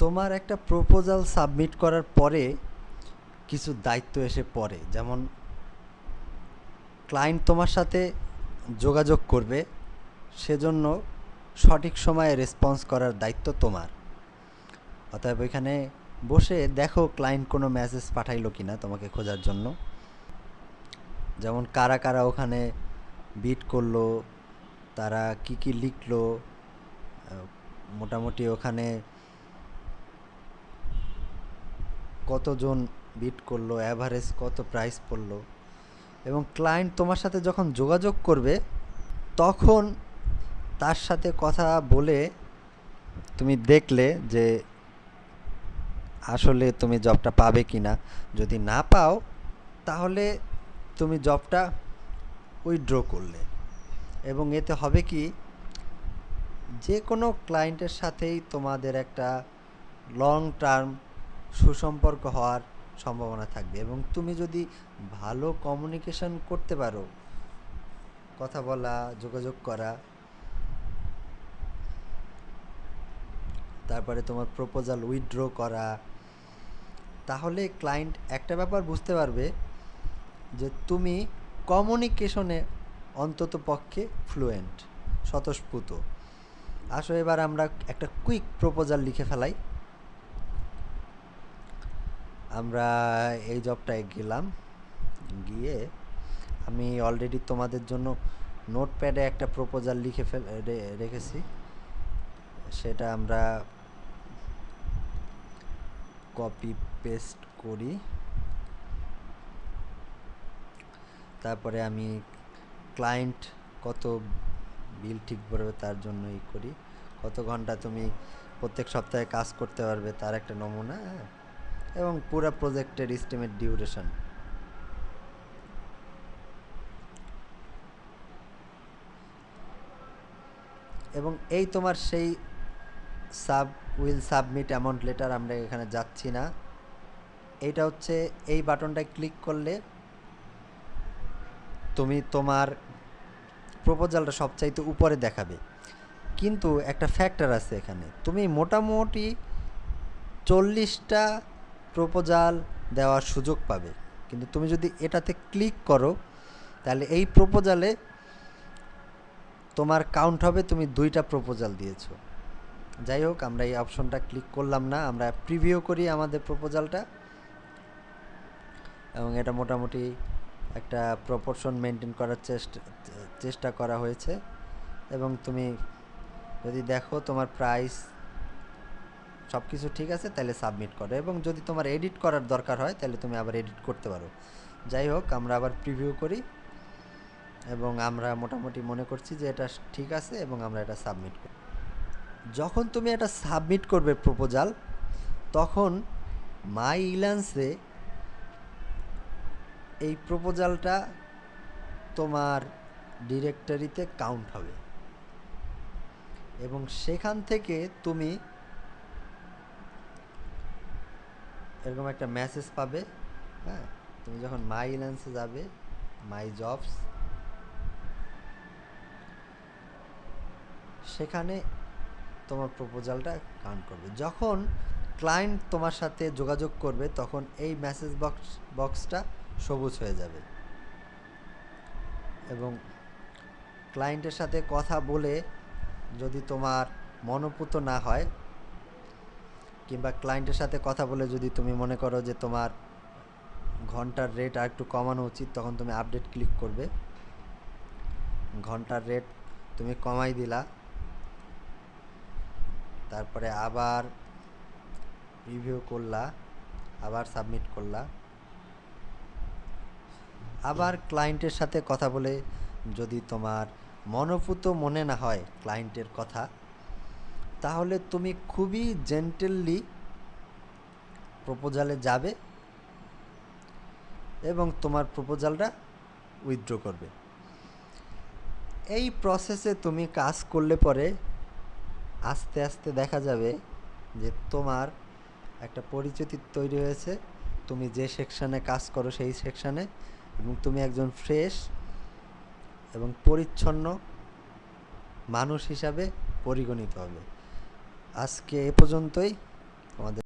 তোমার একটা proposal submit করার পরে কিছু দায়িত্ব এসে পড়ে। যেমন ক্লায়েন্ট তোমার সাথে যোগাযোগ করবে, সেজন্য সঠিক সময়ে রেসপন্স করার দায়িত্ব তোমার। অতএব এখানে বসে দেখো ক্লায়েন্ট কোনো মেসেজ পাঠাইলো কি না তোমাকে খোঁজার জন্য। যেমন কারা কারা ওখানে বিট করল, তারা কি কি লিখলো মোটামুটি ওখানে কতজন বিট করল অ্যাভারেজ কত প্রাইস পড়ল এবং ক্লায়েন্ট তোমার সাথে যখন যোগাযোগ করবে, তখন তার সাথে কথা বলে তুমি দেখলে যে আসলে তুমি জবটা পাবে কি না যদি না পাও, তাহলে তুমি জবটা উইথড্র করলে। এবং এতে হবে কি, যে কোনো ক্লায়েন্টের সাথেই তোমাদের একটা লং টার্ম সুসম্পর্ক হওয়ার সম্ভাবনা থাকবে এবং তুমি যদি ভালো কমিউনিকেশন করতে পারো, কথা বলা, যোগাযোগ করা, তারপরে তোমার প্রপোজাল উইথড্র করা, তাহলে ক্লায়েন্ট একটা ব্যাপার বুঝতে পারবে যে তুমি কমিউনিকেশনে অন্তত পক্ষে ফ্লুয়েন্ট স্বতঃস্ফূর্ত। আসো এবার আমরা একটা কুইক প্রপোজাল লিখে ফেলাই। আমরা এই জবটায় গেলাম। গিয়ে আমি অলরেডি তোমাদের জন্য নোটপ্যাডে একটা প্রপোজাল লিখে ফেল রেখেছি। সেটা আমরা কপি পেস্ট করি। তারপরে আমি ক্লায়েন্ট কত বিল ঠিক করবে তার জন্য ই করি। কত ঘণ্টা তুমি প্রত্যেক সপ্তাহে কাজ করতে পারবে তার একটা নমুনা হ্যাঁ। এবং পুরো প্রজেক্টের এস্টিমেট ডিউরেশন এবং এই তোমার সেই sub will submit amount letter আমরা এখানে যাচ্ছি না। এইটা হচ্ছে এই বাটনটায় ক্লিক করলে তুমি তোমার প্রপোজালটা সবচাইতে উপরে দেখাবে। কিন্তু একটা ফ্যাক্টর আছে এখানে। তুমি মোটামুটি চল্লিশটা প্রপোজাল দেওয়ার সুযোগ পাবে। কিন্তু তুমি যদি এটাতে ক্লিক করো, তাহলে এই প্রপোজালে তোমার কাউন্ট হবে, তুমি দুইটা প্রপোজাল দিয়েছ। যাই হোক, আমরা এই অপশনটা ক্লিক করলাম না। আমরা প্রিভিউ করি আমাদের প্রপোজালটা। এবং এটা মোটামুটি একটা প্রপোর্শন মেনটেন করার চেষ্টা চেষ্টা করা হয়েছে। এবং তুমি যদি দেখো তোমার প্রাইস সব কিছু ঠিক আছে, তাহলে সাবমিট করো। এবং যদি তোমার এডিট করার দরকার হয়, তাহলে তুমি আবার এডিট করতে পারো। যাই হোক, আমরা আবার প্রিভিউ করি। এবং আমরা মোটামুটি মনে করছি যে এটা ঠিক আছে এবং আমরা এটা সাবমিট করি। যখন তুমি এটা সাবমিট করবে প্রপোজাল তখন মাই ইল্যান্সে এই প্রপোজালটা তোমার ডিরেক্টরিতে কাউন্ট হবে। এবং সেখান থেকে তুমি এরকম একটা মেসেজ পাবে হ্যাঁ? তুমি যখন মাই ইল্যান্সে যাবে মাই জবস সেখানে তোমার প্রপোজালটা কাউন্ট করবে। যখন ক্লায়েন্ট তোমার সাথে যোগাযোগ করবে, তখন এই মেসেজ বক্স বক্সটা সবুজ হয়ে যাবে। এবং ক্লায়েন্টের সাথে কথা বলে যদি তোমার মনোপুত না হয় কিংবা ক্লায়েন্টের সাথে কথা বলে যদি তুমি মনে করো যে তোমার ঘণ্টার রেট আর একটু কমানো উচিত, তখন তুমি আপডেট ক্লিক করবে। ঘণ্টার রেট তুমি কমাই দিলা। তারপরে আবার রিভিউ করলা, আবার সাবমিট করলা। আবার ক্লায়েন্টের সাথে কথা বলে যদি তোমার মনোপুত মনে না হয় ক্লায়েন্টের কথা তাহলে তুমি খুবই জেন্টেললি প্রপোজালে যাবে এবং তোমার প্রপোজালটা উইথড্র করবে। এই প্রসেসে তুমি কাজ করলে পরে আস্তে আস্তে দেখা যাবে যে তোমার একটা পরিচিতি তৈরি হয়েছে। তুমি যে সেকশানে কাজ করো সেই সেকশানে এবং তুমি একজন ফ্রেশ এবং পরিচ্ছন্ন মানুষ হিসাবে পরিগণিত হবে। আজকে এ পর্যন্তই। আমাদের